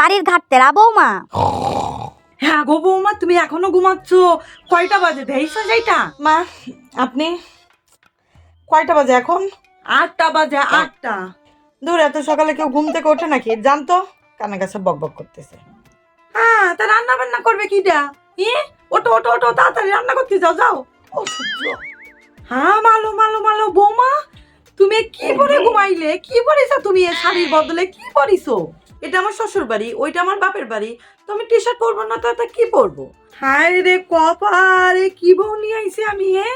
বাড়ির ঘাট তেরা বৌমা। হ্যাঁ গো বৌমা তুমি এখনও ঘুমাচ্ছ। কয়টা বাজে? দেইছো যেটা মা আপনি? কয়টা বাজে এখন? আটটা বাজে আটটা। দূর এত সকালে কেউ ঘুম থেকে ওঠে নাকি? জানতো কানে কাছে বক বক করতেছে। হ্যাঁ তা রান্না বান্না করবে কিটা? ই ওটো ওটো ওটো তাড়াতাড়ি রান্না করতে যাও যাও। ও হ্যাঁ মালো মালো মালো বৌমা তুমি কি পরে ঘুমাইলে? কি পরিছো তুমি এ শাড়ির বদলে? কি পরিছো এটা আমার শ্বশুর বাড়ি ওইটা আমার বাপের বাড়ি। তুমি টি শার্ট পরবো না তো এটা কি পরবো? হায় রে কপারে কি বউ নিয়ে আইছি আমি এ?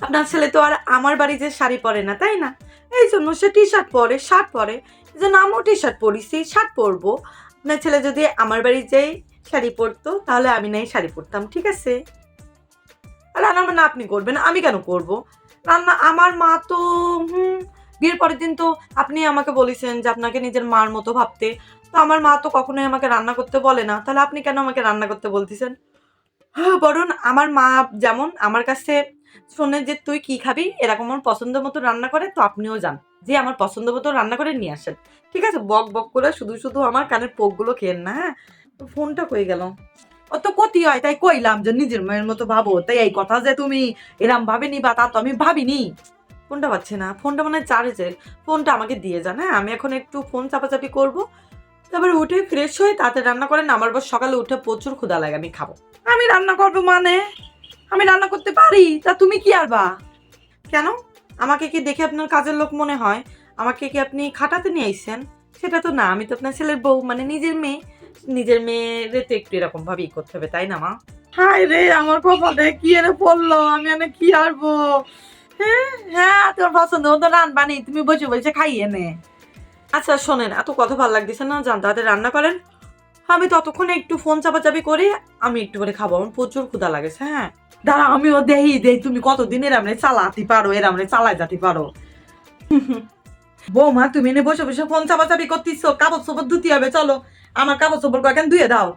আপনার ছেলে তো আর আমার বাড়িতে শাড়ি পরে না তাই না? এই জন্য সে টি শার্ট পরে শার্ট পরে এই জন্য আমিও টি শার্ট পরিছি শার্ট পরবো। আপনার ছেলে যদি আমার বাড়ি যেই শাড়ি পরতো তাহলে আমি নাই শাড়ি পরতাম ঠিক আছে? রান্না বান্না আপনি করবেন আমি কেন করব? রান্না আমার মা তো হুম বিয়ের পরের দিন তো আপনি আমাকে বলেছেন যে আপনাকে নিজের মার মতো ভাবতে। তো আমার মা তো কখনোই আমাকে রান্না করতে বলে না। তাহলে আপনি কেন আমাকে রান্না করতে বলতেছেন? হ্যাঁ বরং আমার মা যেমন আমার কাছে শোনে যে তুই কি খাবি, এরকম আমার পছন্দ মতো রান্না করে, তো আপনিও যান। যে আমার পছন্দ মতো রান্না করে নিয়ে আসেন। ঠিক আছে? বক বক করে শুধু শুধু আমার কানের পোকগুলো খেয়েন না হ্যাঁ? তো ফোনটা কই গেল? অত ক্ষতি হয়, তাই কইলাম যে নিজের মায়ের মতো ভাবো। তাই এই কথা যে তুমি এরম ভাবেনি বা তা তো আমি ভাবিনি। ফোনটা পাচ্ছি না। ফোনটা মানে চার্জের। ফোনটা আমাকে দিয়ে যান হ্যাঁ? আমি এখন একটু ফোন চাপাচাপি করব। তারপরে উঠে ফ্রেশ হয়ে তাতে রান্না করেন। আমার বস সকালে উঠে প্রচুর ক্ষুদা লাগে, আমি খাব। আমি রান্না করব মানে? আমি রান্না করতে পারি? তা তুমি কি আরবা? কেন? আমাকে কি দেখে আপনার কাজের লোক মনে হয়? আমাকে কি আপনি খাটাতে নিয়ে আইছেন সেটা তো না, আমি তো আপনার ছেলের বউ মানে নিজের মেয়ে। নিজের মেয়েরে তো একটু এরকম ভাবেই করতে হবে, তাই না মা? হাই রে, আমার কপালে কি এনে পড়ল? আমি এনে কি আরবো হ্যাঁ তোমার পছন্দ মতো রানবানি তুমি বসে বসে খাইয়ে নে। আচ্ছা শোনেন, এত কথা ভালো লাগতেছে না জান তাদের রান্না করেন। আমি ততক্ষণে একটু ফোন চাপাচাপি করে, আমি একটু করে খাব, আমার প্রচুর ক্ষুধা লাগেছে হ্যাঁ। দাঁড়া আমিও দেই দেই, তুমি কতদিন এরাম রে চালাতে পারো, এরাম রে চালাই যেতে পারো। বৌমা, তুমি এনে বসে বসে ফোন চাপাচাপি করতেছো, কাপড় চোপড় ধুতে হবে, চলো, আমার কাপড় চোপড় কয়েকখান ধুয়ে দাও।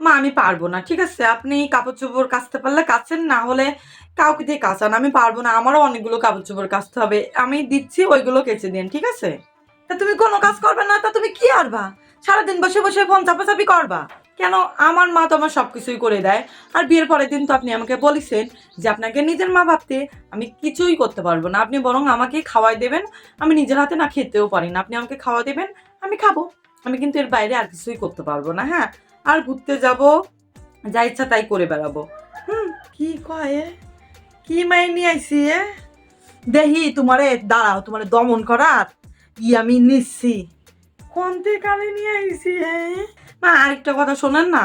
মা, আমি পারব না, ঠিক আছে? আপনি কাপড় চোপড় কাচতে পারলে কাচেন, না হলে কাউকে দিয়ে কাচান। আমি পারব না, আমারও অনেকগুলো কাপড় চোপড় কাচতে হবে। আমি দিচ্ছি, ওইগুলো কেচে দিন, ঠিক আছে? তা তুমি কোনো কাজ করবে না, তা তুমি কি আরবা? সারাদিন বসে বসে ফোন চাপাচাপি করবা? কেন? আমার মা তো আমার সব কিছুই করে দেয়। আর বিয়ের পরের দিন তো আপনি আমাকে বলেছেন যে আপনাকে নিজের মা ভাবতে আমি কিছুই করতে পারব না। আপনি বরং আমাকে খাওয়াই দেবেন। আমি নিজের হাতে না খেতেও পারি না। আপনি আমাকে খাওয়া দেবেন, আমি খাব। আমি কিন্তু এর বাইরে আর কিছুই করতে পারব না হ্যাঁ? আর ঘুরতে যাব, যা ইচ্ছা তাই করে বেড়াবো হুম, কি কয়? কি মাই নিয়ে আইসি এ? দেহি, তোমারে দাঁড়াও, তোমারে দমন করার ই আমি নিচ্ছি কোনতে কালে নিয়ে আইসি? মা, আরেকটা কথা শোনেন না,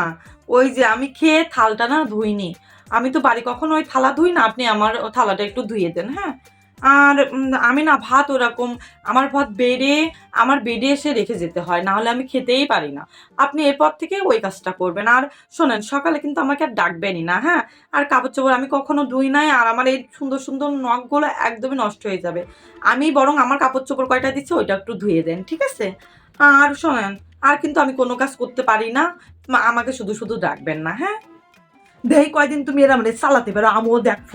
ওই যে আমি খেয়ে থালটা না ধুইনি আমি তো বাড়ি কখনো ওই থালা ধুই না, আপনি আমার থালাটা একটু ধুয়ে দেন হ্যাঁ আর আমি না ভাত ওরকম আমার ভাত বেড়ে, আমার বেডে এসে রেখে যেতে হয় না হলে আমি খেতেই পারি না। আপনি এরপর থেকে ওই কাজটা করবেন। আর শোনেন, সকালে কিন্তু আমাকে আর ডাকবেনই না হ্যাঁ? আর কাপড় চোপড় আমি কখনো ধুই নাই, আর আমার এই সুন্দর সুন্দর নখগুলো একদমই নষ্ট হয়ে যাবে। আমি বরং আমার কাপড় চোপড় কয়টা দিচ্ছি, ওইটা একটু ধুয়ে দেন, ঠিক আছে? আর শোনেন, আর কিন্তু আমি কোনো কাজ করতে পারি না আমাকে শুধু শুধু ডাকবেন না হ্যাঁ? দেই কয়দিন তুমি এরম রে চালাতে পারো, আমিও দেখব।